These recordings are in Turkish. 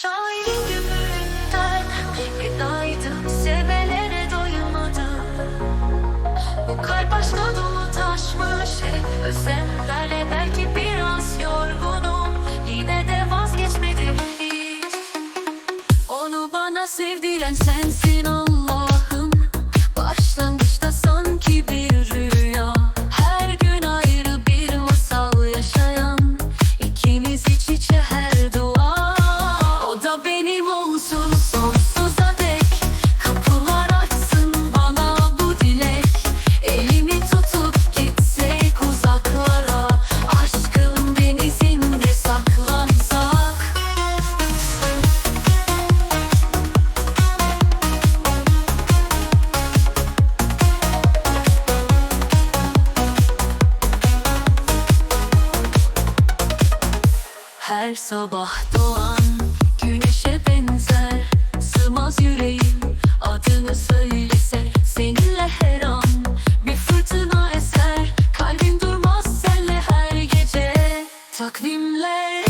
Şairin gümrüğünden Günaydın. Sevmelere doyamadım Bu kalp aşkla dolu taşmış. Belki biraz yorgunum. Yine de vazgeçmedim Onu bana sevdiren sensin Allah'ım Her sabah doğan güneşe benzer Sığmaz yüreğim. Adını söylese Seninle her an bir fırtına eser. Kalbim durmaz senle her gece. Takvimler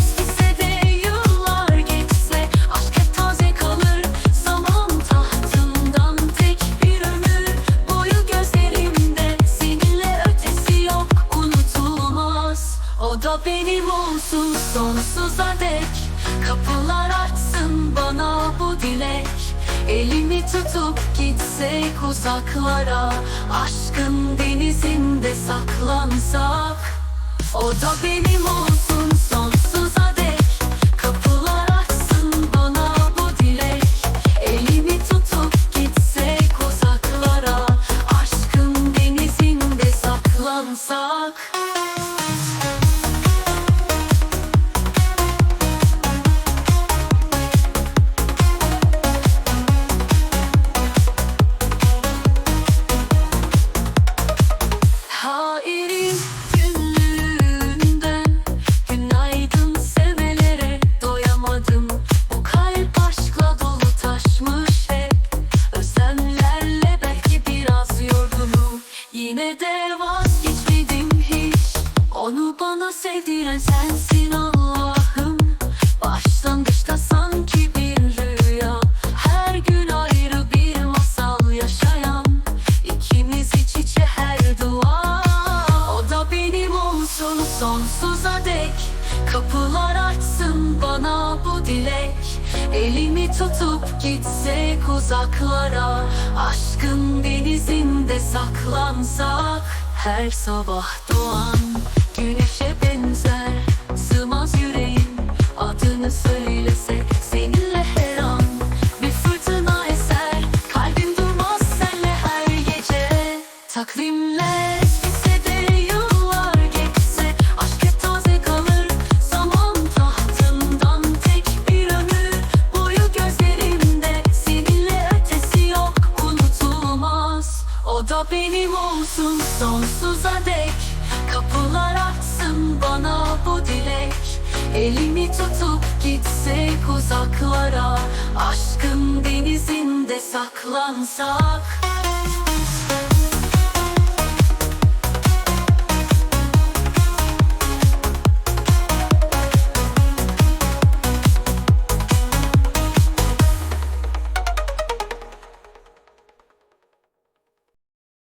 olsun sonsuza dek Kapılar açsın bana bu dilek. Elimi tutup gitsek uzaklara Aşkın denizinde saklansak O da benim olsun bana sevdiren sensin Allah'ım. Başlangıçta sanki bir rüya. Her gün ayrı bir masal yaşayan İkimiz iç içe her dua. O da benim olsun sonsuza dek. Kapılar açsın bana bu dilek. Elimi tutup gitsek uzaklara. Aşkın denizinde saklansak Her sabah doğan güneşe adını söylesek Seninle her an bir fırtına eser. Kalbim durmaz senle her gece. Takvimler da benim olsun. Sonsuza dek Kapılar açsın bana bu dilek Elimi tutup gitsek uzaklara Aşkın denizinde saklansak